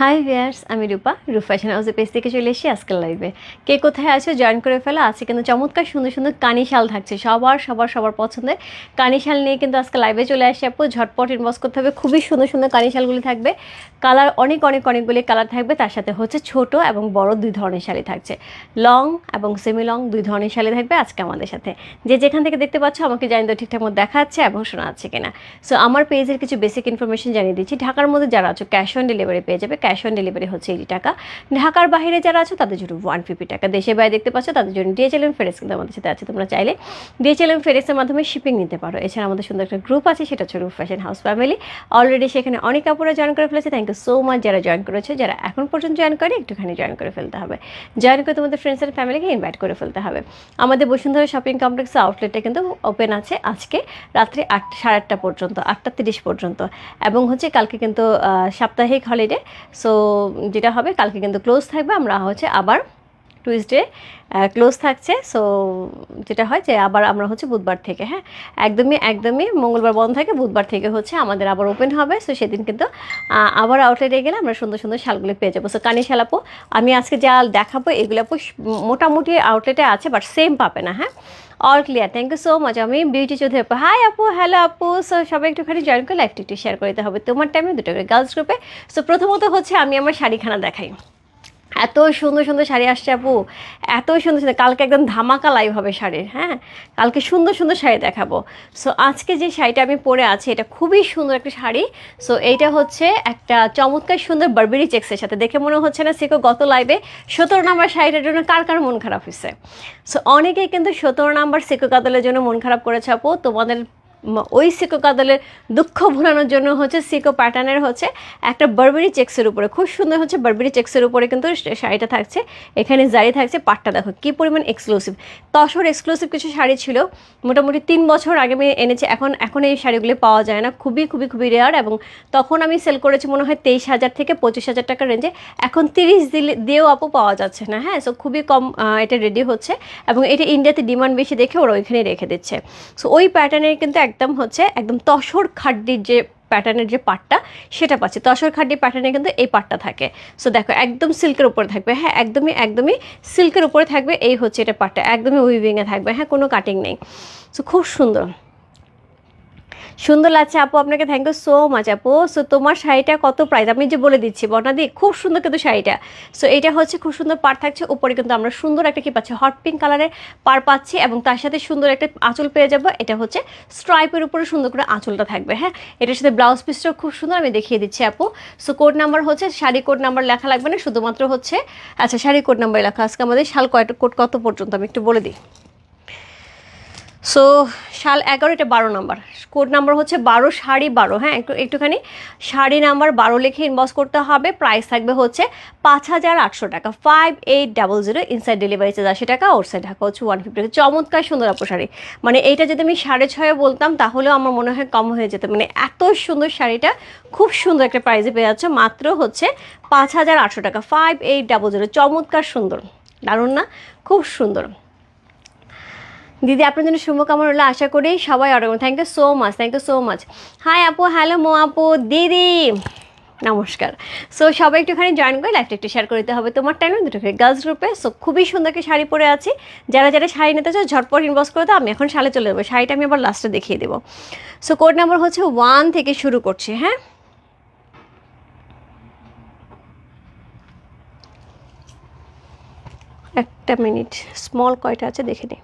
High viewers আমি রূপা। রূপ fashion হাউসের পেজ থেকে চলে এসেছি আজকাল লাইভে কে কোথায় আছো জয়েন করে ফেলা। আছে কিন্তু চমৎকার সুন্দর সুন্দর কানি শাল থাকছে। সবার সবার সবার পছন্দের কানি শাল নিয়ে কিন্তু আজকে লাইভে চলে আসছে আপু। ঝটপট ইনবক্স করতে হবে। খুবই সুন্দর সুন্দর কানি শালগুলি থাকবে। কালার অনেক অনেক, অনেকগুলি কালার থাকবে। তার সাথে হচ্ছে ছোট এবং বড় দুই ধরনের শাড়ি থাকছে। লং এবং সেমি লং দুই ধরনের শাড়ি থাকবে আজকে আমাদের সাথে। যে যেখান থেকে দেখতে পাচ্ছ আমাকে জানি তো ঠিকঠাক মতো দেখা যাচ্ছে এবং শোনা যাচ্ছে কিনা। সো আমার পেজের কিছু বেসিক ইনফরমেশন জানিয়ে দিচ্ছি। ঢাকার মধ্যে যারা আছো ক্যাশ অন ডেলিভারি পেয়ে যাবে। ক্যাশ অন ডেলিভারি হচ্ছে এইটি টাকা। ঢাকার বাইরে যারা আছো, তাদের জন্য ওয়ান ফিফটি টাকা। দেশের বাইরে দেখতে পাচ্ছ, তাদের জন্য ডিএচএলএম ফেরেস কিন্তু আমাদের সাথে আছে। তোমরা চাইলে ডিএচএলএম ফেরেসের মাধ্যমে শিপিং নিতে পারো। এছাড়া আমাদের সুন্দর একটা গ্রুপ আছে, সেটা হচ্ছে ফ্যাশন হাউস ফ্যামিলি অলরেডি সেখানে অনেক কাপড়ে জয়েন করে ফেলেছে। থ্যাংক ইউ সো মাচ যারা জয়েন করেছে। যারা এখন পর্যন্ত জয়েন করে, একটুখানি জয়েন করে ফেলতে হবে। জয়েন করে তোমাদের ফ্রেন্ডস অ্যান্ড ফ্যামিলিকে ইনভাইট করে ফেলতে হবে। আমাদের বসুন্ধরা শপিং কমপ্লেক্স আউটলেটটা কিন্তু ওপেন আছে আজকে রাত্রি আট, সাড়ে আটটা পর্যন্ত, আটটা তিরিশ পর্যন্ত। এবং হচ্ছে কালকে কিন্তু সাপ্তাহিক হলিডে সো যেটা হবে কালকে কিন্তু ক্লোজ থাকবে আমরা হচ্ছে আবার টুইসডে ক্লোজ থাকছে। সো যেটা হয় যে আবার আমরা হচ্ছে বুধবার থেকে হ্যাঁ? একদমই একদমই মঙ্গলবার বন্ধ থাকে, বুধবার থেকে হচ্ছে আমাদের আবার ওপেন হবে। সো সেদিন কিন্তু আবার আউটলেটে গেলে আমরা সুন্দর সুন্দর শালগুলো পেয়ে যাব। সো কানি শালাপো আমি আজকে যা দেখাবো এগুলো আপু মোটামুটি আউটলেটে আছে বাট সেম পাবে না হ্যাঁ? All clear thank you so much আমি বিউটি চৌধুরী আপু। হাই আপু হ্যালো আপু। সো সবাই একটুখানি জয়েন করে লাইফটি একটু শেয়ার করে দিতে হবে। তোমার টাইমে দুটো করে গার্লস গ্রুপে সো প্রথমত হচ্ছে আমি আমার শাড়িখানা দেখাই। এত সুন্দর সুন্দর শাড়ি আসছে আপু, এত সুন্দর সুন্দর, কালকে একদম ধামাকা লাইভ হবে শাড়ির হ্যাঁ? কালকে সুন্দর সুন্দর শাড়ি দেখাবো। সো আজকে যে শাড়িটা আমি পরে আছি, এটা খুবই সুন্দর একটা শাড়ি। সো এইটা হচ্ছে একটা চমৎকার সুন্দর বারবেরি চেক্সের সাথে। দেখে মনে হচ্ছে না সেকো গত লাইভে সতেরো নাম্বার শাড়িটার জন্য কার কার মন খারাপ হয়েছে? সো অনেকেই কিন্তু সতেরো নাম্বার সেকো কাদলের জন্য মন খারাপ করেছে আপু। তোমাদের ওই সিকো কাদলের দুঃখ ভোলানোর জন্য হচ্ছে সিকো প্যাটার্নের হচ্ছে একটা বারবেরি চেক্সের উপরে। খুব সুন্দর হচ্ছে বারবেরি চেক্সের উপরে কিন্তু শাড়িটা থাকছে। এখানে জারি থাকছে পাটটা দেখো, কী পরিমাণ এক্সক্লুসিভ তসর এক্সক্লুসিভ কিছু শাড়ি ছিল, মোটামুটি তিন বছর আগে আমি এনেছি, এখন এখন এই শাড়িগুলি পাওয়া যায় না। খুবই খুবই খুবই রেয়ার এবং তখন আমি সেল করেছি মনে হয় তেইশ হাজার থেকে পঁচিশ হাজার টাকার রেঞ্জে এখন তিরিশ দিলে, দিয়েও আপু পাওয়া যাচ্ছে না হ্যাঁ? সো খুবই কম এটা রেডি হচ্ছে এবং এটা ইন্ডিয়াতে ডিমান্ড বেশি দেখে ওরা ওইখানে রেখে দিচ্ছে। সো ওই প্যাটার্নের কিন্তু একদম হচ্ছে একদম তসর খাড্ডির যে প্যাটার্নের যে পাটটা, সেটা পাচ্ছি। তসর খাড্ডি প্যাটার্নে কিন্তু এই পাটটা থাকে। সো দেখো, একদম সিল্কের উপরে থাকবে। হ্যাঁ একদমই একদমই সিল্কের উপরে থাকবে। এই হচ্ছে এটা পাটটা। একদমই উইভিংয়ে থাকবে। হ্যাঁ কোনো কাটিং নেই। সো খুব সুন্দর। সুন্দর লাগছে আপু, আপনাকে থ্যাংক ইউ সো মাচ আপু। সো তোমার শাড়িটা কত প্রাইস আমি যে বলে দিচ্ছি বর্ণাদি খুব সুন্দর কিন্তু শাড়িটা। সো এটা হচ্ছে খুব সুন্দর পার থাকছে, উপরে কিন্তু আমরা সুন্দর একটা কি পাচ্ছি? হট পিঙ্ক কালারের পার পাচ্ছি এবং তার সাথে সুন্দর একটা আঁচল পেয়ে যাব। এটা হচ্ছে স্ট্রাইপের উপরে সুন্দর করে আঁচলটা থাকবে হ্যাঁ? এটার সাথে ব্লাউজ পিসটাও খুব সুন্দর, আমি দেখিয়ে দিচ্ছি আপু। সো কোড নাম্বার হচ্ছে, শাড়ি কোড নাম্বার লেখা লাগবে না, শুধুমাত্র হচ্ছে আচ্ছা শাড়ি কোড নাম্বার লেখা আজকে আমাদের, শাল কয়টা কোড কত পর্যন্ত আমি একটু বলে দিই। সো সাল এগারো, এটা বারো নাম্বার। কোড নাম্বার হচ্ছে বারো শাড়ি বারো হ্যাঁ একটু, একটুখানি। শাড়ি নাম্বার, বারো লিখে ইনবক্স করতে হবে। প্রাইস থাকবে হচ্ছে পাঁচ হাজার আটশো টাকা। Five eight double zero inside delivery charge আশি টাকা ওর সাইড ঢাকা হচ্ছে ওয়ান ফিফটি চমৎকার, সুন্দর আপু শাড়ি। মানে এইটা যদি আমি সাড়ে ছয়ে বলতাম, তাহলেও আমার মনে হয় কম হয়ে যেত। মানে এত সুন্দর শাড়িটা, খুব সুন্দর একটা প্রাইসে পেয়ে যাচ্ছে। মাত্র হচ্ছে পাঁচ হাজার আটশো টাকা। ফাইভ এইট ডাবল জিরো চমৎকার, সুন্দর। দারুণ না? খুব সুন্দর। দিদি, আপনার জন্য শুভকামনা হলো আশা করি সবাই অর্ডার করুন thank you so much thank you so much hi আপু হ্যালো মো আপু, দিদি। নমস্কার। সো সবাই একটুখানি জয়েন করে লাইফটা একটু শেয়ার করে দিতে হবে। তোমার টাইমে দুটো গার্লস গ্রুপে সো খুবই সুন্দর একটা শাড়ি পরে আছি। যারা যারা শাড়ি নিতে চাও, ঝটপট ইনবক্স করে দাও। আমি এখন শালে চলে যাব। শাড়িটা আমি আবার লাস্টে দেখিয়ে দেবো। সো কোড নাম্বার হচ্ছে ওয়ান থেকে শুরু করছি হ্যাঁ? একটা মিনিট স্মল কয়টা আছে দেখে নিই।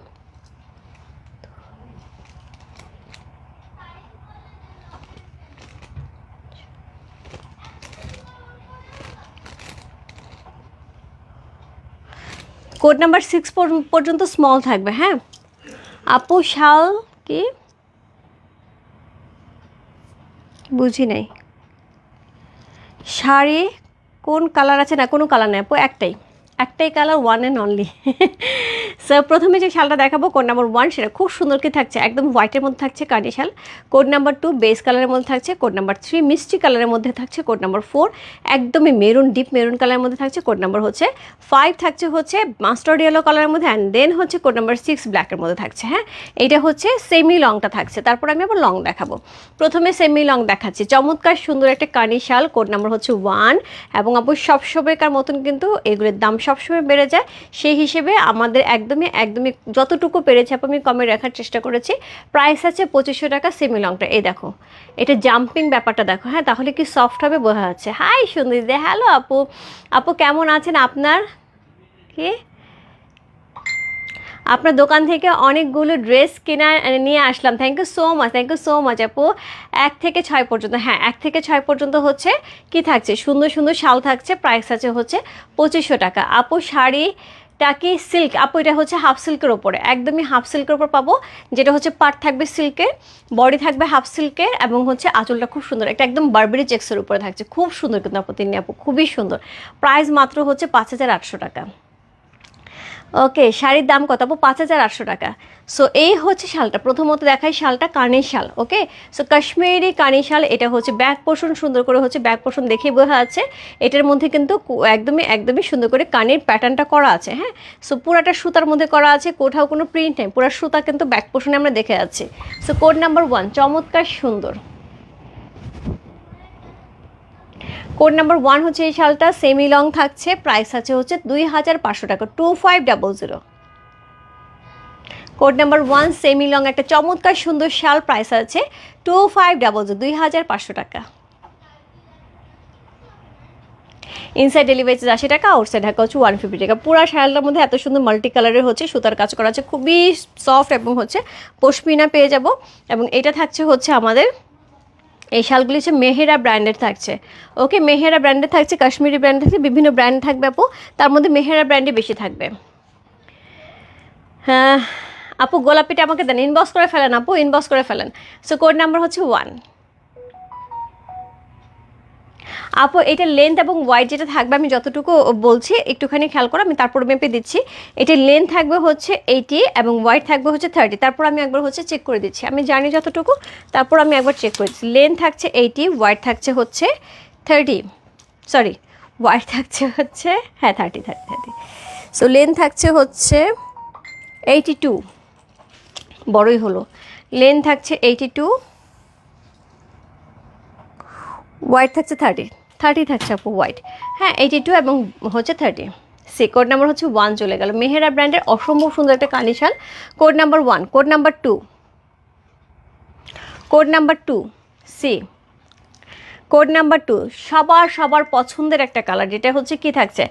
কোড নাম্বার সিক্স পর্যন্ত স্মল থাকবে হ্যাঁ? আপু শাল কি? বুঝি নাই। শাড়ি কোন কালার আছে? না, কোনো কালার নেই আপু, একটাই। একটাই colour one and only so প্রথমে যে শালটা দেখাবো কোড নাম্বার ওয়ান সেটা খুব সুন্দর কি থাকছে, একদম হোয়াইটের মধ্যে থাকছে কানি শাল। কোড নাম্বার টু বেস কালারের মধ্যে থাকছে। কোড নাম্বার থ্রি মিষ্টি কালারের মধ্যে থাকছে। কোড নাম্বার ফোর একদমই মেরুন ডিপ মেরুন কালারের মধ্যে থাকছে। কোড নাম্বার হচ্ছে ফাইভ থাকছে হচ্ছে মাস্টার্ড ইয়েলো কালারের মধ্যে অ্যান্ড দেন হচ্ছে কোড নাম্বার সিক্স ব্ল্যাকের মধ্যে থাকছে হ্যাঁ? এইটা হচ্ছে সেমি লংটা থাকছে। তারপর আমি আবার লং দেখাবো। প্রথমে সেমি লং দেখাচ্ছি। চমৎকার সুন্দর একটা কানি শাল কোড নাম্বার হচ্ছে ওয়ান এবং আপু সবসময়কার মতন কিন্তু এগুলোর দাম সবসময় বেড়ে যায়। সেই হিসেবে আমাদের একদমই একদমই যতটুকু পেরেছে আপু আমি কমে রাখার চেষ্টা করেছি। প্রাইস আছে পঁচিশশো টাকা সেমি লংটা এই দেখো, এটা জাম্পিং ব্যাপারটা দেখো হ্যাঁ তাহলে কি সফট হবে বোঝা যাচ্ছে। হাই সুন্দর হ্যালো আপু। আপু, কেমন আছেন আপনার? কি? আপনার দোকান থেকে অনেকগুলো ড্রেস কেনা নিয়ে আসলাম। Thank you so much thank you so much আপু। এক থেকে ছয় পর্যন্ত হ্যাঁ এক থেকে ছয় পর্যন্ত হচ্ছে কি থাকছে? সুন্দর সুন্দর শাল থাকছে প্রাইস আছে হচ্ছে পঁচিশশো টাকা। আপু, শাড়ি টাকি সিল্ক আপু, এটা হচ্ছে হাফ সিল্কের ওপরে একদমই হাফ সিল্কের ওপর পাবো, যেটা হচ্ছে পাট থাকবে সিল্কের বডি থাকবে হাফ সিল্কের এবং হচ্ছে আঁচলটা খুব সুন্দর। একটা একদম বারবেরি চেক্সের উপরে থাকছে। খুব সুন্দর কিন্তু আপু তিনি আপু, খুবই সুন্দর। প্রাইস মাত্র হচ্ছে পাঁচ হাজার আটশো টাকা। ওকে, শাড়ির দাম কত? আপু, পাঁচ হাজার আটশো টাকা। সো এই হচ্ছে শালটা। প্রথমত দেখাই শালটা কানের শাল, ওকে? সো কাশ্মীরি কানের শাল, এটা হচ্ছে ব্যাক পোর্শন সুন্দর করে হচ্ছে ব্যাক পোর্শন দেখে বোঝা যাচ্ছে। এটার মধ্যে কিন্তু একদমই একদমই সুন্দর করে কানের প্যাটার্নটা করা আছে হ্যাঁ? সো পুরাটা সুতার মধ্যে করা আছে, কোথাও কোনো প্রিন্ট নেই, পুরা সুতা কিন্তু ব্যাক পোর্শনে আমরা দেখে যাচ্ছি। সো কোড নাম্বার ওয়ান চমৎকার সুন্দর। কোড নাম্বার ওয়ান হচ্ছে এই শালটা সেমি লং থাকছে প্রাইস আছে হচ্ছে দুই হাজার পাঁচশো টাকা two five double zero code number one semi long একটা চমৎকার সুন্দর শাল প্রাইস আছে টু ফাইভ ডাবল জিরো দুই হাজার পাঁচশো টাকা। ইনসাইড ডেলিভারি চার্জ আশি টাকা আউটসাইড ঢাকা হচ্ছে ওয়ান ফিফটি টাকা। পুরো শালটার মধ্যে এত সুন্দর মাল্টি কালারের হচ্ছে, সুতার কাজ করা আছে, খুবই সফট এবং হচ্ছে পশমিনা পেয়ে যাব। এবং এটা থাকছে হচ্ছে আমাদের এই শালগুলি হচ্ছে মেহেরা ব্র্যান্ডের থাকছে। ওকে, মেহেরা ব্র্যান্ডের থাকছে, কাশ্মীরি ব্র্যান্ড থাকছে, বিভিন্ন ব্র্যান্ড থাকবে আপু। তার মধ্যে মেহেরা ব্র্যান্ডে বেশি থাকবে। হ্যাঁ আপু গোলাপিটা আমাকে দেন ইনবক্স করে ফেলেন আপু ইনবক্স করে ফেলেন। সো কোড নাম্বার হচ্ছে ওয়ান আপু এটা লেন্থ এবং ওয়াইড যেটা থাকবে, আমি যতটুকু বলছি, একটুখানি খেয়াল করো, আমি তারপর মেপে দিচ্ছি। এটার লেন্থ থাকবে হচ্ছে এইটি এবং ওয়াইড থাকবে হচ্ছে থার্টি তারপর আমি একবার হচ্ছে চেক করে দিচ্ছি। আমি জানি যতটুকু, তারপর আমি একবার চেক করে দিচ্ছি। লেন্থ থাকছে এইটি ওয়াইড থাকছে হচ্ছে থার্টি সরি ওয়াইড থাকছে হচ্ছে হ্যাঁ thirty thirty thirty so length থাকছে হচ্ছে এইটি টু বড়ই হলো। লেন্থ থাকছে এইটি টু হোয়াইট থাকছে থার্টি থার্টি থাকছে আপু হোয়াইট হ্যাঁ এইটি টু এবং হচ্ছে থার্টি সি কোড নাম্বার হচ্ছে ওয়ান চলে গেল। মেহেরা ব্র্যান্ডের অসম্ভব সুন্দর একটা কানিশাল code number one code number two code number two see code number two, সবার সবার পছন্দের একটা কালার যেটা হচ্ছে কি থাকছে?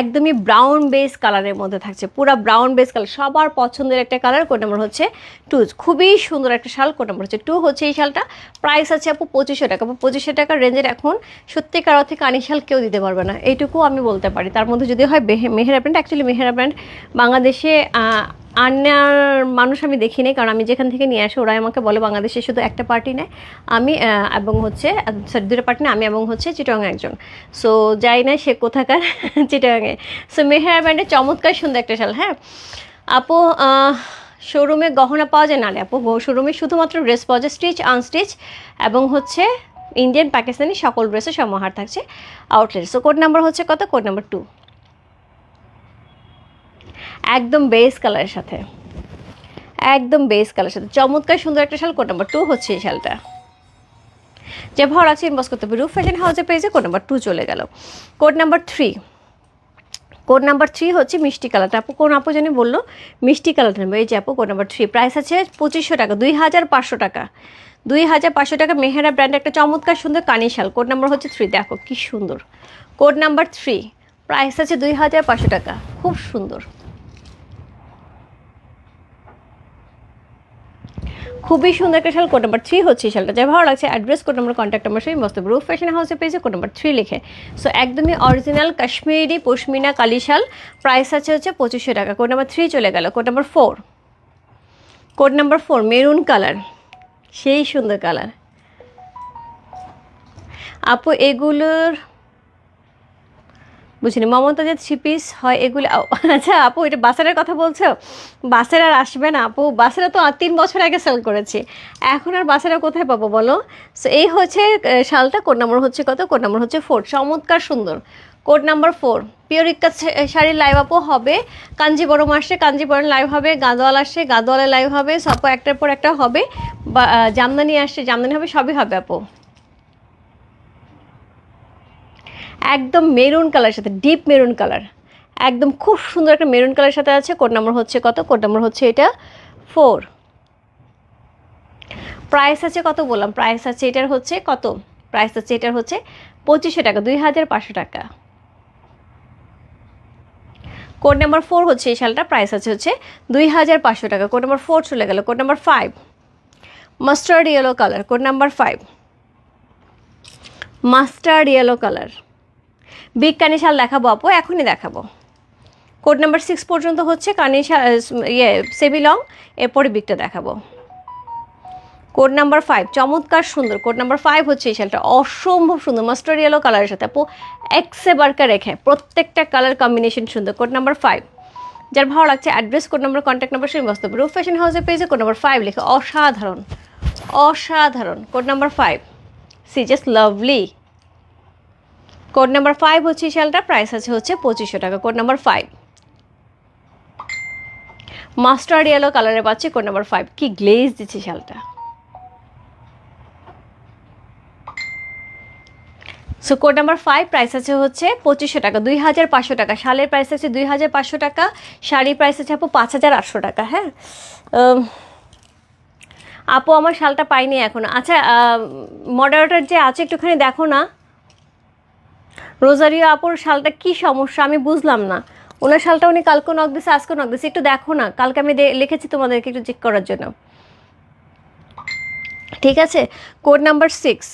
একদমই ব্রাউন বেস কালারের মধ্যে থাকছে, পুরো ব্রাউন বেস কালার সবার পছন্দের একটা কালার কোড নাম্বার হচ্ছে টু খুবই সুন্দর একটা শাল কোড নাম্বার হচ্ছে টু হচ্ছে এই শালটা। প্রাইস আছে আপু পঁচিশশো টাকা, আপু পঁচিশশো টাকার রেঞ্জের এখন সত্যিকার অর্থে কানি শাল কেউ দিতে পারবে না, এইটুকু আমি বলতে পারি। তার মধ্যে যদি হয় Mehera brand actually Mehera brand বাংলাদেশে আহ, আনার মানুষ আমি দেখি নাই কারণ আমি যেখান থেকে নিয়ে আসি ওরাই আমাকে বলে বাংলাদেশে শুধু একটা পার্টি নেয়। আমি এবং হচ্ছে সরি দুটো পার্টি না আমি এবং হচ্ছে চিটং একজন। সো যাই না সে কোথাকার চিটংয়ে সো মেহেরা ব্র্যান্ডের চমৎকার সুন্দর একটা শাল হ্যাঁ? আপু শোরুমে গহনা পাওয়া যায় না রে আপু? শোরুমে শুধুমাত্র ড্রেস পাওয়া যায় স্টিচ আনস্টিচ এবং হচ্ছে ইন্ডিয়ান পাকিস্তানি সকল ড্রেসের সমাহার থাকছে। আউটলেট সো কোড নাম্বার হচ্ছে কত? কোড নাম্বার টু একদম বেস কালারের সাথে। একদম বেস কালারের সাথে। চমৎকার সুন্দর একটা শাল কোড নাম্বার টু হচ্ছে এই শালটা। যে ভর আছে ইনবক্স করতে হবে। রুফ ফ্যাশন হাউসে পেয়েছে কোড নাম্বার টু চলে গেল। Code number three code number three হচ্ছে মিষ্টি কালারটা আপু কোন আপু জানি বলল? মিষ্টি কালারটা নেবে। এই যে আপু কোড নাম্বার থ্রি প্রাইস আছে পঁচিশশো টাকা, দুই হাজার পাঁচশো টাকা। দুই হাজার পাঁচশো টাকা মেহেরা ব্র্যান্ড একটা চমৎকার সুন্দর কানি শাল। কোড নাম্বার হচ্ছে থ্রি দেখো কি সুন্দর। কোড নাম্বার থ্রি প্রাইস আছে দুই হাজার পাঁচশো টাকা। খুব সুন্দর। খুবই সুন্দর একটা শাল কোড নাম্বার থ্রি হচ্ছে শালটা। যা ভালো লাগছে। Address code number contact number সেই মস্ত রুফ ফ্যাশন হাউসে পেয়েছে কোড নাম্বার থ্রি লিখে। সো একদমই অরিজিনাল কাশ্মীরি পশমিনা কালি শাল। প্রাইস আছে হচ্ছে পঁচিশশো টাকা। কোড নাম্বার থ্রি চলে গেল। Code number four code number four maroon colour সেই সুন্দর কালার আপু, এগুলোর বুঝিনি। মমতাজের থ্রি পিস হয় এগুলো আচ্ছা আপু, এটা বাসারের কথা বলছো? বাসের আর আসবে না আপু। বাসেরা তো তিন বছর আগে সেল করেছি। এখন আর বাসেরা কোথায় পাবো বলো? সো এই হচ্ছে শালটা কোড নাম্বার হচ্ছে কত? কোড নাম্বার হচ্ছে ফোর চমৎকার সুন্দর। কোড নাম্বার ফোর পিওর ইক্কা শাড়ির লাইভ আপও হবে। কাঞ্জিবরম আসছে, কাঞ্জিবরম লাইভ হবে গাঁদোয়াল আসছে গাদোয়ালে লাইভ হবে, সব একটার পর একটা হবে। বা জামদানি আসছে, জামদানি হবে, সবই হবে আপু। একদম মেরুন কালার সাথে ডিপ মেরুন কালার। একদম খুব সুন্দর একটা মেরুন কালার সাথে আছে কোড নাম্বার হচ্ছে কত? কোড নাম্বার হচ্ছে এটা ফোর প্রাইস আছে কত বললাম? প্রাইস আছে এটার হচ্ছে কত? প্রাইস আছে এটার হচ্ছে পঁচিশশো টাকা, দুই হাজার পাঁচশো টাকা। কোড নাম্বার ফোর হচ্ছে এই শালটা প্রাইস আছে হচ্ছে দুই হাজার পাঁচশো টাকা। কোড নাম্বার ফোর চলে গেল code number five mustard yellow colour code number five mustard yellow colour big কানি শাল দেখাবো আপু, এখনই দেখাবো। কোড নাম্বার সিক্স পর্যন্ত হচ্ছে, কানি শাল ইয়ে সেবি লং এরপরে বিগটা দেখাবো। কোড নাম্বার ফাইভ চমৎকার সুন্দর। কোড নাম্বার ফাইভ হচ্ছে এই শালটা, অসম্ভব সুন্দর মাস্টার্ড ইয়েলো কালারের সাথে। আপু এক্সে বারকা রেখে প্রত্যেকটা কালার কম্বিনেশন সুন্দর। কোড নাম্বার ফাইভ যার ভালো লাগছে address code number contact number সেই বস্তু রুফ ফ্যাশন হাউসের পেজে কোড নাম্বার ফাইভ লিখে, অসাধারণ অসাধারণ। Code number five see just lovely code number five হচ্ছে শালটা প্রাইস আছে হচ্ছে পঁচিশশো টাকা, code number five mustard yellow কালারে পাচ্ছি, কোড নাম্বার ফাইভ কি গ্লেজ দিচ্ছে শালটা। So code number five price আছে হচ্ছে পঁচিশশো টাকা, দুই হাজার পাঁচশো টাকা। শালের প্রাইস আছে দুই হাজার পাঁচশো টাকা, শাড়ির প্রাইস আছে আপু পাঁচ হাজার আটশো টাকা হ্যাঁ? আপু, আমার শালটা পাইনি এখন। আচ্ছা মডারেটার যে আছে, একটুখানি দেখো না। রোজারিও আপুর শালটা কি সমস্যা? আমি বুঝলাম না। ওনার শালটা উনি কালকে নক দিছে আজকে নক দিছে। একটু দেখো না, কালকে আমি লিখেছি তোমাদেরকে একটু চেক করার জন্য। ঠিক আছে? Code number six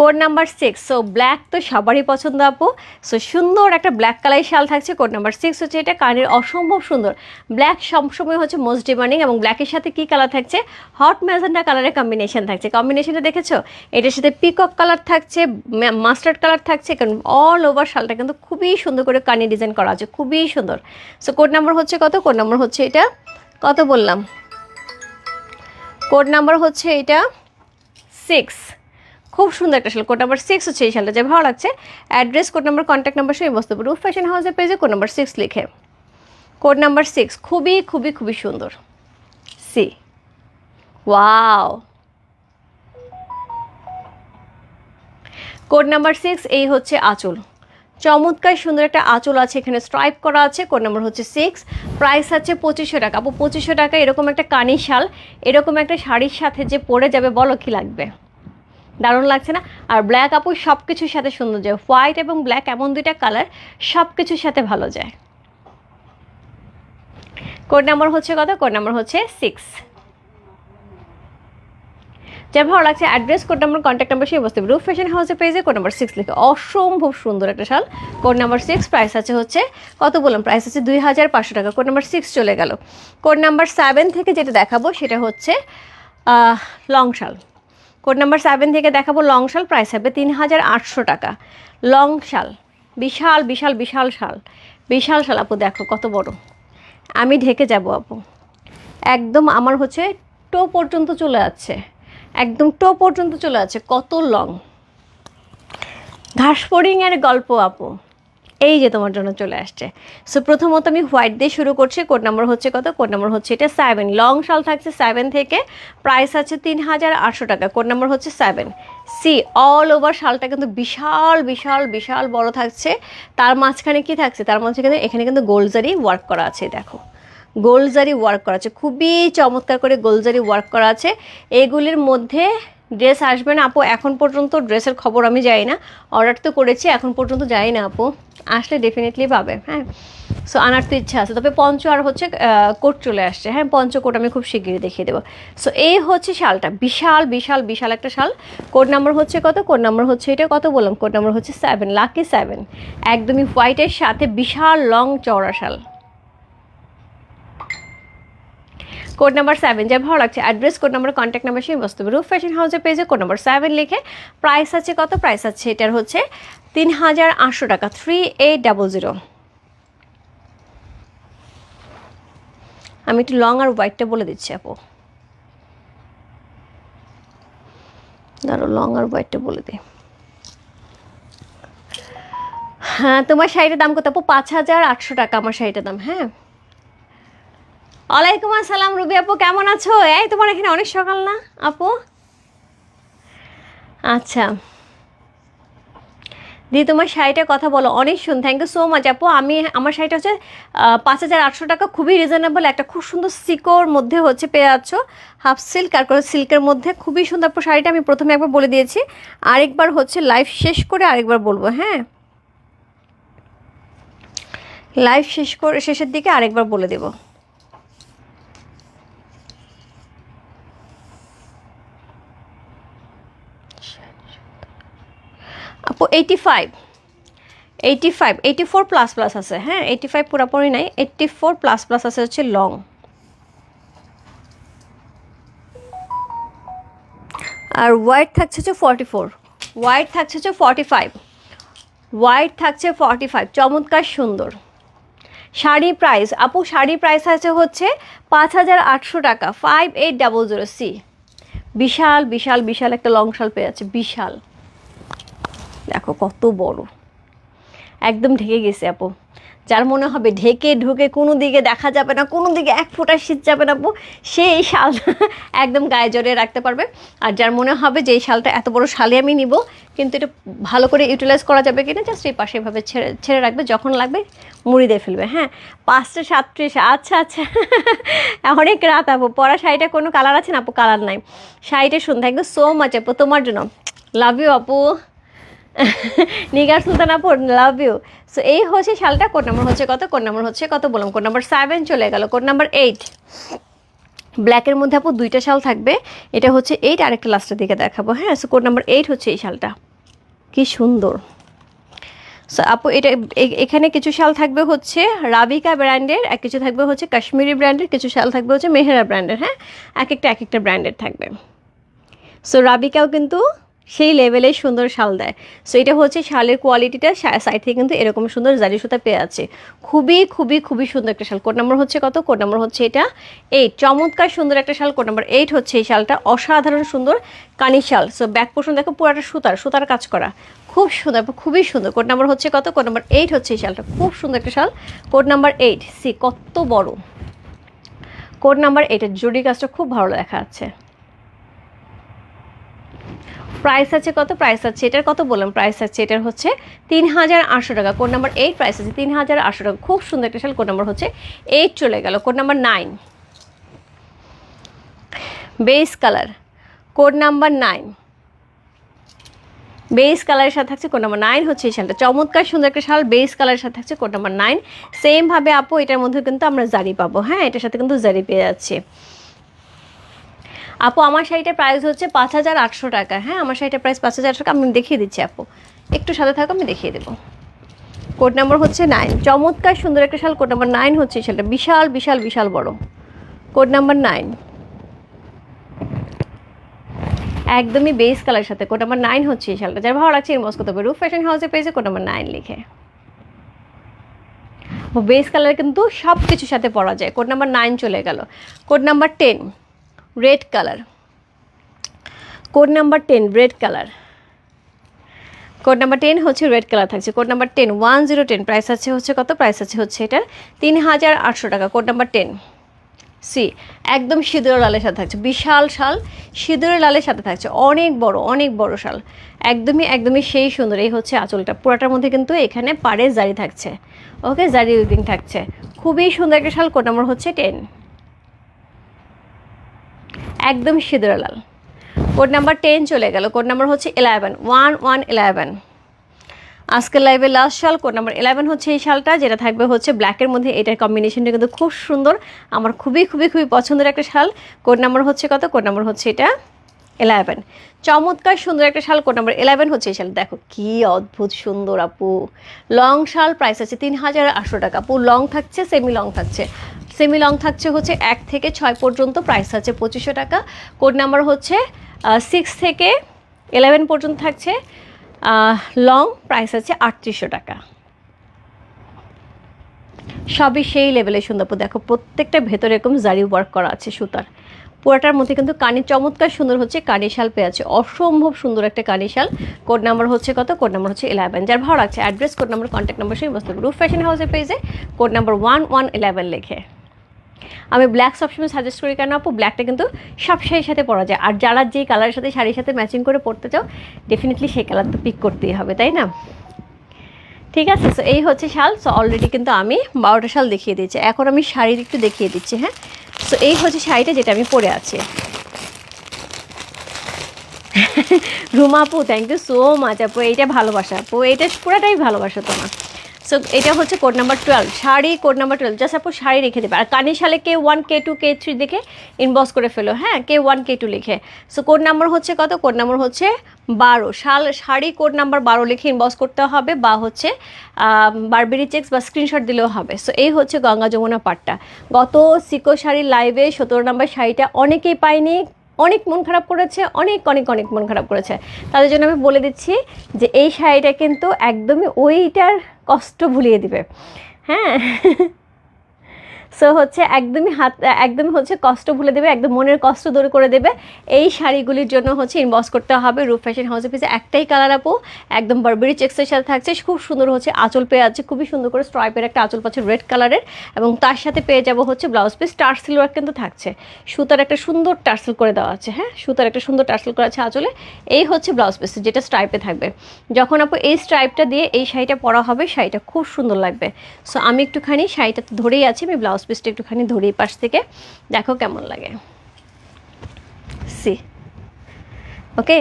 code number six so black তো সবারই পছন্দ আপু। সো সুন্দর একটা ব্ল্যাক কালারের শাল থাকছে কোড নাম্বার সিক্স হচ্ছে এটা কানের অসম্ভব সুন্দর। ব্ল্যাক সবসময় হচ্ছে মোস্ট ডিমান্ডিং এবং ব্ল্যাকের সাথে কি কালার থাকছে? হট ম্যাজেন্ডা কালারের কম্বিনেশন থাকছে। কম্বিনেশনটা দেখেছ? এটার সাথে পিকক কালার থাকছে মাস্টার্ড কালার থাকছে, কারণ অল ওভার শালটা কিন্তু খুবই সুন্দর করে কানি ডিজাইন করা আছে, খুবই সুন্দর। সো কোড নাম্বার হচ্ছে কত? কোড নাম্বার হচ্ছে এটা, কত বললাম? কোড নাম্বার হচ্ছে এটা সিক্স খুব সুন্দর একটা শাল, কোড নাম্বার সিক্স হচ্ছে এই শালটা, যে ভালো লাগছে। Address code number contact number সেই বস্তু রুফ ফ্যাশন হাউসের পেজে কোড নাম্বার সিক্স লিখে। কোড নাম্বার সিক্স খুবই খুবই খুবই সুন্দর। See wow code number six এই হচ্ছে আঁচল। চমৎকার সুন্দর একটা আঁচল আছে এখানে স্ট্রাইপ করা আছে, কোড নাম্বার হচ্ছে সিক্স প্রাইস আছে পঁচিশশো টাকা। আপু, পঁচিশশো টাকা এরকম একটা কানি শাল, এরকম একটা শাড়ির সাথে যে পরে যাবে, বলো কি লাগবে? দারুণ লাগছে না? আর ব্ল্যাক আপু সব কিছুর সাথে সুন্দর যায়। হোয়াইট এবং ব্ল্যাক এমন দুইটা কালার সব কিছুর সাথে ভালো যায়। কোড নাম্বার হচ্ছে কত? কোড নাম্বার হচ্ছে সিক্স যার ভালো লাগছে। Address code number contact number সেই বস্তু রুফ ফ্যাশন হাউসের পেজে কোড নাম্বার সিক্স লিখে। অসম্ভব সুন্দর একটা শাল। কোড নাম্বার সিক্স প্রাইস আছে হচ্ছে, কত বললাম? প্রাইস আছে দুই হাজার পাঁচশো টাকা। কোড নাম্বার সিক্স চলে গেল। কোড নাম্বার সেভেন থেকে যেটা দেখাবো, সেটা হচ্ছে লং শাল। কোড নাম্বার সেভেন থেকে দেখাবো লং শাল প্রাইস হবে তিন হাজার আটশো টাকা। লং শাল বিশাল বিশাল বিশাল শাল। বিশাল শাল আপু, দেখো কত বড়। আমি ঢেকে যাব আপু। একদম আমার হচ্ছে টো পর্যন্ত চলে যাচ্ছে একদম টো পর্যন্ত চলে যাচ্ছে কত লং। ঘাসফড়িংয়ের গল্প আপু। এই যে তোমার জন্য চলে আসছে। সো প্রথমত আমি হোয়াইট দিয়ে শুরু করছি। কোড নাম্বার হচ্ছে কত? কোড নাম্বার হচ্ছে এটা সেভেন লং শাল থাকছে সেভেন থেকে। প্রাইস আছে তিন হাজার আটশো টাকা। কোড নাম্বার হচ্ছে সেভেন সি অল ওভার শালটা কিন্তু বিশাল বিশাল বিশাল বড় থাকছে। তার মাঝখানে কি থাকছে? তার মাঝখানে এখানে কিন্তু গোলজারি ওয়ার্ক করা আছে, দেখো। গোলজারি ওয়ার্ক করা আছে। খুবই চমৎকার করে গোলজারি ওয়ার্ক করা আছে। এগুলির মধ্যে ড্রেস আসবে না, আপু। এখন পর্যন্ত ড্রেসের খবর আমি যাই না। অর্ডার তো করেছি, এখন পর্যন্ত যাই না, আপু। আসলে ডেফিনেটলি পাবে হ্যাঁ। সো আনার তো ইচ্ছা আছে। তবে পঞ্চ আর হচ্ছে কোট চলে আসছে হ্যাঁ। পঞ্চ কোট আমি খুব শিগগিরই দেখিয়ে দেবো। সো এই হচ্ছে শালটা। বিশাল বিশাল বিশাল একটা শাল। কোড নাম্বার হচ্ছে কত? কোড নাম্বার হচ্ছে এটা কত বললাম? কোড নাম্বার হচ্ছে সেভেন লাকি সেভেন একদমই হোয়াইটের সাথে বিশাল লং চওড়া শাল। কোড নাম্বার সেভেন যা ভালো লাগছে address code number contact number সেই বস্তু। রুফ ফ্যাশন হাউসের পেজে কোড নাম্বার সেভেন লিখে প্রাইস আছে কত? প্রাইস আছে এটার হচ্ছে তিন হাজার আটশো টাকা থ্রি এইট ডাবল জিরো আমি একটু লং আর হোয়াইটটা বলে দিচ্ছি, আপু। ধরো লং আর হোয়াইটটা বলে দিই। হ্যাঁ তোমার শাড়িটার দাম কত, আপু? পাঁচ হাজার আটশো টাকা, আমার শাড়িটার দাম হ্যাঁ? ওয়ালাইকুম আসসালাম রুবি আপু, কেমন আছো? এই তোমার এখানে অনেক সকাল না আপু? আচ্ছা। দিদি তোমার শাড়িটার কথা বলো, অনেক শুন থ্যাংক ইউ সো মাচ আপু। আমি, আমার শাড়িটা হচ্ছে পাঁচ হাজার আটশো টাকা, খুবই রিজনেবল একটা খুব সুন্দর সিকোর মধ্যে হচ্ছে পেয়ে যাচ্ছ। হাফ সিল্ক আর করে সিল্কের মধ্যে। খুবই সুন্দর আপু, শাড়িটা আমি প্রথমে একবার বলে দিয়েছি। আরেকবার হচ্ছে লাইভ শেষ করে আরেকবার বলব হ্যাঁ? লাইভ শেষ করে, শেষের দিকে আরেকবার বলে দেব। Eighty five eighty five eighty four plus plus আছে হ্যাঁ? এইটি ফাইভ পুরোপুরি নাই এইটটি ফোর প্লাস প্লাস আছে হচ্ছে লং আর হোয়াইট থাকছে হচ্ছে ফর্টি ফোর হোয়াইট থাকছে হচ্ছে ফর্টি ফাইভ হোয়াইট থাকছে ফর্টি ফাইভ চমৎকার সুন্দর। শাড়ি প্রাইস আপু শাড়ি প্রাইস আছে হচ্ছে পাঁচ হাজার আটশো টাকা five eight double zero see বিশাল বিশাল বিশাল একটা লং শাল পেয়ে আছে বিশাল। দেখো, কত বড়। একদম ঢেকে গেছে, আপু। যার মনে হবে ঢেকে ঢুকে কোনো দিকে দেখা যাবে না, কোনো দিকে এক ফোঁটা শীত যাবে না, আপু সে এই শাল একদম গায়ে জড়িয়ে রাখতে পারবে। আর যার মনে হবে যে এই শালটা এত বড় শালে আমি নিব, কিন্তু এটা ভালো করে ইউটিলাইজ করা যাবে কিনা জাস্ট এই পাশে এভাবে ছেড়ে ছেড়ে রাখবে, যখন লাগবে মুড়ি দিয়ে ফেলবে হ্যাঁ। পাঁচটা সাতত্রিশ আচ্ছা আচ্ছা। অনেক রাত, আপু। পরা শাড়িটা কোনো কালার আছে না, আপু? কালার নাই। শাড়িটা থ্যাংক ইউ সো মাচ আপু, তোমার জন্য। লাভ ইউ আপু। নিগার সুলতান আপু লাভ ইউ সো এই হচ্ছে শালটা কোড নাম্বার হচ্ছে কত? কোড নাম্বার হচ্ছে কত বললাম? কোড নাম্বার সেভেন চলে গেল। কোড নাম্বার এইট ব্ল্যাকের মধ্যে আপু দুইটা শাল থাকবে। এটা হচ্ছে এইট আরেকটা লাস্টের দিকে দেখাবো। হ্যাঁ সো কোড নাম্বার এইট হচ্ছে এই শালটা কি সুন্দর। সো আপু, এটা এখানে কিছু শাল থাকবে হচ্ছে রাবিকা ব্র্যান্ডের, আর কিছু থাকবে হচ্ছে কাশ্মীরি ব্র্যান্ডের, কিছু শাল থাকবে হচ্ছে মেহেরা ব্র্যান্ডের হ্যাঁ? এক একটা এক একটা ব্র্যান্ডের থাকবে। সো রাবিকাও কিন্তু সেই লেভেলেই সুন্দর শাল দেয়। সো এটা হচ্ছে শালের কোয়ালিটিটা সাইড থেকে কিন্তু এরকম সুন্দর জারি সুতা পেয়ে আছে খুবই খুবই খুবই সুন্দর একটা শাল। কোড নাম্বার হচ্ছে কত? কোড নাম্বার হচ্ছে এটা এইট চমৎকার সুন্দর একটা শাল। কোড নাম্বার এইট হচ্ছে এই শালটা অসাধারণ সুন্দর কানি শাল। সো ব্যাক পোর্শন দেখো, পুরাটা সুতার সুতার কাজ করা। খুব সুন্দর, খুবই সুন্দর। কোড নাম্বার হচ্ছে কত? কোড নাম্বার এইট হচ্ছে এই শালটা। খুব সুন্দর একটা শাল। কোড নাম্বার এইট সি কত বড়। কোড নাম্বার এইটের জুড়ি কাজটা খুব ভালো দেখা যাচ্ছে প্রাইস আছে কত? প্রাইস আছে, এটার কত বললাম? প্রাইস আছে, এটার হচ্ছে তিন হাজার আটশো টাকা। কোড নাম্বার এইট প্রাইস আছে তিন হাজার আটশো টাকা। খুব সুন্দর একটা শাল কোড নাম্বার হচ্ছে এইট চলে গেল। Code number nine base colour code number nine base কালারের সাথে থাকছে কোড নাম্বার নাইন হচ্ছে এই শালটা চমৎকার সুন্দর একটা শাল বেস কালারের সাথে থাকছে কোড নাম্বার নাইন সেমভাবে আপু, এটার মধ্যে কিন্তু আমরা জারি পাবো। হ্যাঁ এটার সাথে কিন্তু জারি পেয়ে যাচ্ছি। আপু, আমার শাড়িটার প্রাইস হচ্ছে পাঁচ হাজার আটশো টাকা। হ্যাঁ আমার শাড়িটার প্রাইস পাঁচ হাজার টাকা, আমি দেখিয়ে দিচ্ছি আপু। একটু সাথে থাকো আমি দেখিয়ে দেবো। কোড নাম্বার হচ্ছে নাইন চমৎকার, সুন্দর একটা শাল। কোড নাম্বার নাইন হচ্ছে শালটা। বিশাল বিশাল বিশাল বড়। কোড নাম্বার নাইন একদমই বেস কালার সাথে। কোড নাম্বার নাইন হচ্ছে এই শালটা। যার ভালো লাগছে ইনবক্স করতে হবে রুফ ফ্যাশন হাউসে পেয়েছে কোড নাম্বার নাইন লিখে। বেস কালার কিন্তু সব কিছুর সাথে পরা যায়। কোড নাম্বার নাইন চলে গেল। Code number ten red colour. Code number ten, red colour. Code number ten হচ্ছে রেড কালার থাকছে। Code number ten, one zero ten, price আছে হচ্ছে কত? প্রাইস আছে হচ্ছে এটার তিন হাজার আটশো টাকা। কোড নাম্বার টেন, সি, একদম সিঁদুর লালের সাথে থাকছে। বিশাল শাল, সিঁদুরের লালের সাথে থাকছে। অনেক বড় অনেক বড় শাল। একদমই একদমই সেই সুন্দর। এই হচ্ছে আঁচলটা। পুরাটার মধ্যে কিন্তু এখানে পাড়ে জারি থাকছে। ওকে, জারি উইপিং থাকছে। খুবই সুন্দর একটা শাল। কোড নাম্বার হচ্ছে টেন। একদম সিঁদুর লাল। কোড নাম্বার টেন চলে গেল, কোড নাম্বার হচ্ছে ইলেভেন ওয়ান ওয়ান ইলেভেন আজকের লাইভে লাস্ট শাল কোড নাম্বার ইলেভেন হচ্ছে এই শালটা যেটা থাকবে হচ্ছে ব্ল্যাকের মধ্যে। এটার কম্বিনেশনটা কিন্তু খুব সুন্দর, আমার খুবই খুবই খুবই পছন্দের একটা শাল কোড নাম্বার হচ্ছে কত? কোড নাম্বার হচ্ছে এটা ইলেভেন চমৎকার সুন্দর একটা শাল কোড নাম্বার ইলেভেন হচ্ছে এই শাল দেখো কি অদ্ভুত সুন্দর আপু। লং শাল প্রাইস আছে তিন হাজার আটশো টাকা। আপু লং থাকছে সেমি লং থাকছে। সেমি লং থাকছে হচ্ছে এক থেকে ছয় পর্যন্ত প্রাইস আছে পঁচিশশো টাকা। কোড নাম্বার হচ্ছে সিক্স থেকে ইলেভেন পর্যন্ত থাকছে লং প্রাইস আছে আটত্রিশশো টাকা। সবই সেই লেভেলে সুন্দর আপু দেখো, প্রত্যেকটা ভেতরে এরকম জারি ওয়ার্ক করা আছে সুতার। পুরাটার মধ্যে কিন্তু কানি চমৎকার সুন্দর হচ্ছে কানি শাল পেয়ে আছে। অসম্ভব সুন্দর একটা কানি শাল। কোড নাম্বার হচ্ছে কত? কোড নাম্বার হচ্ছে ইলেভেন যার ভালো লাগছে address code number contact number সেই বস্তু রুফ ফ্যাশন হাউসের পেজে code number one one eleven লেখে। আমি ব্ল্যাক সবসময় সাজেস্ট করি কেন আপু? ব্ল্যাকটা কিন্তু সব শাড়ির সাথে পরা যায়। আর যারা যেই কালারের সাথে শাড়ির সাথে ম্যাচিং করে পরতে চাও ডেফিনেটলি সেই কালার তো পিক করতেই হবে, তাই না? ঠিক আছে সো এই হচ্ছে শাল। সো অলরেডি কিন্তু আমি বারোটা শাল দেখিয়ে দিয়েছি। এখন আমি শাড়ির একটু দেখিয়ে দিচ্ছি হ্যাঁ? সো এই হচ্ছে শাড়িটা যেটা আমি পরে আছি। রুমা আপু থ্যাংক ইউ সো মাচ আপু। এইটা ভালোবাসা আপু। এইটা পুরাটাই ভালোবাসা তোমার। সো এটা হচ্ছে code number twelve sari code number twelve just আপু শাড়ি রেখে দেবে। আর কানে শালে K one K two K three দেখে ইনবক্স করে ফেলো। হ্যাঁ কে ওয়ান কে টু লিখে। সো কোড নাম্বার হচ্ছে কত? কোড নাম্বার হচ্ছে বারো। শাল, শাড়ি কোড নাম্বার বারো লিখে ইনবক্স করতে হবে বা হচ্ছে বারবেরি চেক্স বা স্ক্রিনশট দিলেও হবে। সো এই হচ্ছে গঙ্গা যমুনা পাটটা গত সিকো শাড়ির লাইভে সতেরো নাম্বার শাড়িটা অনেকেই পায়নি। অনেক মন খারাপ করেছে, অনেক অনেক অনেক মন খারাপ করেছে। তাদের জন্য আমি বলে দিচ্ছি যে, এই শাড়িটা কিন্তু একদমই ওইটার কষ্ট ভুলিয়ে দিবে। হ্যাঁ? সো হচ্ছে একদমই হাত, একদমই হচ্ছে কষ্ট ভুলে দেবে, একদম মনের কষ্ট দূর করে দেবে। এই শাড়িগুলির জন্য হচ্ছে ইনবক্স করতে হবে। রূপ ফ্যাশন হাউস অফিসে একটাই কালার আপু, একদম বারবেরি চেক্সের সাথে থাকছে। খুব সুন্দর হচ্ছে আঁচল পেয়ে আছে খুবই সুন্দর করে স্ট্রাইপের একটা আঁচল পাচ্ছে রেড কালারের এবং তার সাথে পেয়ে যাব হচ্ছে ব্লাউজ পিস টার্সেল ওয়ার্ক কিন্তু থাকছে। সুতার একটা সুন্দর টার্সেল করে দেওয়া আছে হ্যাঁ? সুতার একটা সুন্দর টার্সেল করা আছে আঁচলে। এই হচ্ছে ব্লাউজ পিস যেটা স্ট্রাইপে থাকবে। যখন আপু এই স্ট্রাইপটা দিয়ে এই শাড়িটা পরা হবে, শাড়িটা খুব সুন্দর লাগবে। সো আমি একটুখানি শাড়িটা ধরেই আছি, আমি ব্লাউজ পিসটা একটুখানি ধরি পাশ থেকে। দেখো কেমন লাগে। সি ওকে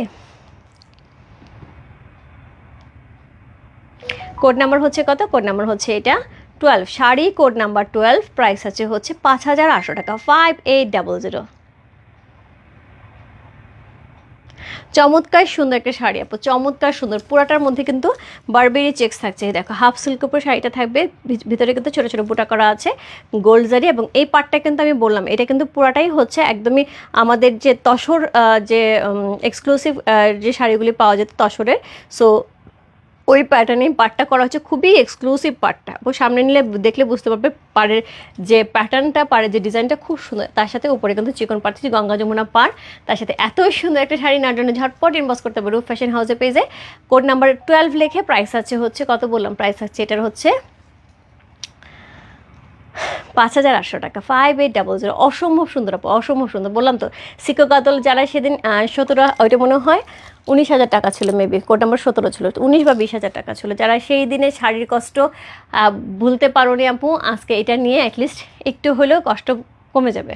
কোড নাম্বার হচ্ছে কত? কোড নাম্বার হচ্ছে এটা twelve sari code number twelve price আছে হচ্ছে পাঁচ হাজার আটশো টাকা। ফাইভ এইট ডাবল জিরো চমৎকার সুন্দর একটা শাড়ি আপু, চমৎকার সুন্দর। পুরাটার মধ্যে কিন্তু বারবেরি চেক্স থাকছে। দেখো, হাফ সিল্ক উপর শাড়িটা থাকবে ভিতরে কিন্তু ছোটো ছোটো বুটা করা আছে, গোল্ড জারি এবং এই পার্টটা কিন্তু আমি বললাম, এটা কিন্তু পুরাটাই হচ্ছে একদমই আমাদের যে তসর যে এক্সক্লুসিভ যে শাড়িগুলি পাওয়া যেত তসরের সো ওই প্যাটার্নে পাটটা করা হচ্ছে, খুবই এক্সক্লুসিভ পাটটা ও সামনে নিলে দেখলে বুঝতে পারবে পাড়ের যে প্যাটার্নটা পাড়ের যে ডিজাইনটা খুব সুন্দর। তার সাথে উপরে কিন্তু চিকন পাচ্ছি গঙ্গা যমুনা পাড়। তার সাথে এত সুন্দর একটা শাড়ি নেওয়ার জন্য ঝটপট ইনবক্স করতে পারবে ফ্যাশন হাউসে পেজে কোড নাম্বার টুয়েলভ লেখে প্রাইস আছে হচ্ছে, কত বললাম? প্রাইস আছে, এটার হচ্ছে পাঁচ হাজার আটশো টাকা ফাইভ এইট ডাবল জিরো অসম্ভব সুন্দর আপু, অসম্ভব সুন্দর। বললাম তো, সিকো কাতল যারা সেদিন সতেরো, ওইটা মনে হয়, উনিশ হাজার টাকা ছিল মেবি কোড নাম্বার সতেরো ছিল উনিশ বা বিশ হাজার টাকা ছিল। যারা সেই দিনে শাড়ির কষ্ট ভুলতে পারো নি আপু, আজকে এটা নিয়ে অ্যাটলিস্ট একটু হলেও কষ্ট কমে যাবে।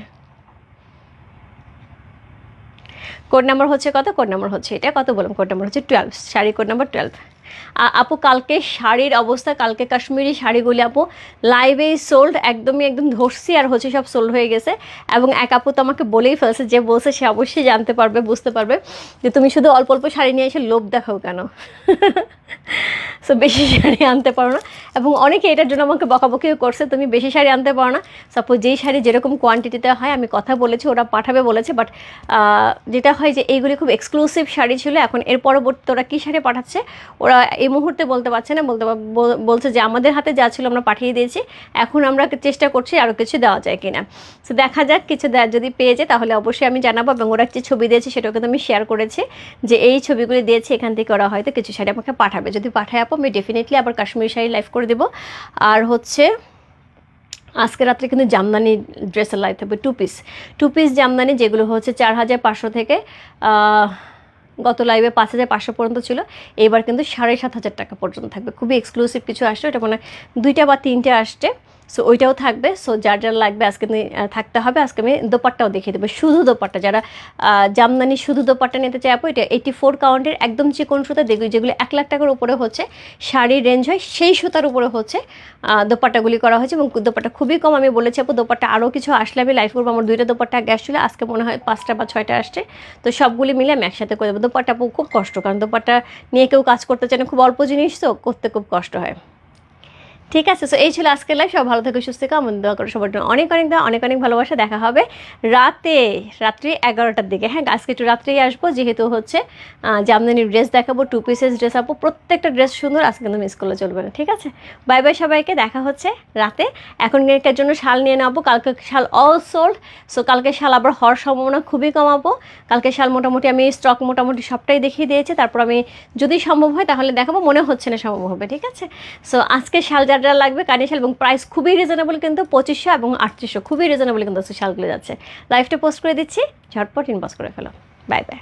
কোড নাম্বার হচ্ছে কত? কোড নাম্বার হচ্ছে এটা, কত বললাম? কোড নাম্বার হচ্ছে twelve sari code number twelve আপু, কালকে শাড়ির অবস্থা, কালকে কাশ্মীরি শাড়িগুলি আপু লাইভেই সোল্ড একদমই একদম ধরছি আর হচ্ছে সব সোল্ড হয়ে গেছে। এবং এক আপু তো আমাকে বলেই ফেলছে, যে বলছে সে অবশ্যই জানতে পারবে, বুঝতে পারবে, যে তুমি শুধু অল্প অল্প শাড়ি নিয়ে এসে লোভ দেখাও কেন? সো বেশি শাড়ি আনতে পারো না। এবং অনেকে এটার জন্য আমাকে বকাবকিও করছে, তুমি বেশি শাড়ি আনতে পারো না। সাপোজ যেই শাড়ি যেরকম কোয়ান্টিটিতে হয়, আমি কথা বলেছি, ওরা পাঠাবে বলেছে বাট যেটা হয় যে, এইগুলি খুব এক্সক্লুসিভ শাড়ি ছিল, এখন এর পরবর্তী ওরা কী শাড়ি পাঠাচ্ছে? ওরা এই মুহূর্তে বলতে পারছে না, বলতে বলছে যে আমাদের হাতে যা ছিল আমরা পাঠিয়ে দিয়েছি, এখন আমরা চেষ্টা করছি আরও কিছু দেওয়া যায় কিনা। সো দেখা যাক কিছু যদি পেয়ে যায় তাহলে অবশ্যই আমি জানাব এবং ওরা যে ছবি দিয়েছে সেটাও কিন্তু আমি শেয়ার করেছি, যে এই ছবিগুলি দিয়েছে এখান থেকে ওরা হয়তো কিছু শাড়ি আমাকে পাঠাবে। যদি পাঠায় আপু, আমি ডেফিনেটলি আবার কাশ্মীরি শাড়ি লাইভ করে দেবো। আর হচ্ছে, আজকে রাত্রে কিন্তু জামদানি ড্রেসের লাইভ থাকবে two piece two piece jamdani যেগুলো হচ্ছে চার হাজার পাঁচশো থেকে গত লাইভে পাঁচ হাজার পাঁচশো পর্যন্ত ছিল। এবার কিন্তু সাড়ে সাত হাজার টাকা পর্যন্ত থাকবে। খুবই এক্সক্লুসিভ কিছু আসছে। ওটা হয় দুইটা বা তিনটে আসছে। সো ওইটাও থাকবে। সো যার যার লাগবে আজকে থাকতে হবে। আজকে আমি দোপাট্টাও দেখিয়ে দেবো। শুধু দোপাট্টা। যারা জামদানি শুধু দোপাট্টা নিতে চাই আপু, এটা এইটি ফোর কাউন্টের একদম যে চিকন সুতা দেখবে যেগুলো এক লাখ টাকার উপরে হচ্ছে, শাড়ির রেঞ্জ হয়, সেই সুতার উপরে হচ্ছে দোপাট্টাগুলি করা হয়েছে এবং দোপাট্টা খুবই কম আমি বলেছি আপু, দোপাট্টা আরও কিছু আসলে আমি লাইভ করব। আমার দুইটা দোপাট্টা গ্যাস ছিল আজকে মনে হয় পাঁচটা বা ছয়টা আসছে। তো সবগুলি মিলে আমি একসাথে করে দেবো। দোপাট্টা খুব কষ্ট, কারণ দোপাট্টা নিয়ে কেউ কাজ করতে চায় না। খুব অল্প জিনিস তো, করতে খুব কষ্ট হয়। ঠিক আছে সো এই ছিল আজকের লাইফ সব ভালো থেকে সুস্থ থেকে আমার দোয়া করে সবার জন্য অনেক অনেক দোয়া, অনেক অনেক ভালোবাসা দেখা হবে রাতে রাত্রি এগারোটার দিকে। হ্যাঁ আজকে একটু রাত্রেই আসব যেহেতু হচ্ছে জামদানির ড্রেস দেখাবো টু পিসেস ড্রেস আপু প্রত্যেকটা ড্রেস সুন্দর আজকে কিন্তু মিস করলে চলবে না ঠিক আছে? বাই বাই সবাইকে দেখা হচ্ছে রাতে। এখন এটার জন্য শাল নিয়ে নেব কালকে শাল অল সোল্ড সো কালকে শাল আবার হওয়ার সম্ভাবনা খুবই কমাবো। কালকে শাল মোটামুটি আমি স্টক মোটামুটি সবটাই দেখিয়ে দিয়েছি তারপর আমি যদি সম্ভব হয় তাহলে দেখাবো মনে হচ্ছে না সম্ভব হবে ঠিক আছে? সো আজকে শাল যার যার লাগবে শাল এবং প্রাইস খুবই রিজনেবল কিন্তু পঁচিশশো এবং আটত্রিশশো খুবই রিজনেবল কিন্তু শালগুলো যাচ্ছে। লাইভটা পোস্ট করে দিচ্ছি, ঝটপট ইনবক্স করে ফেলো। Bye bye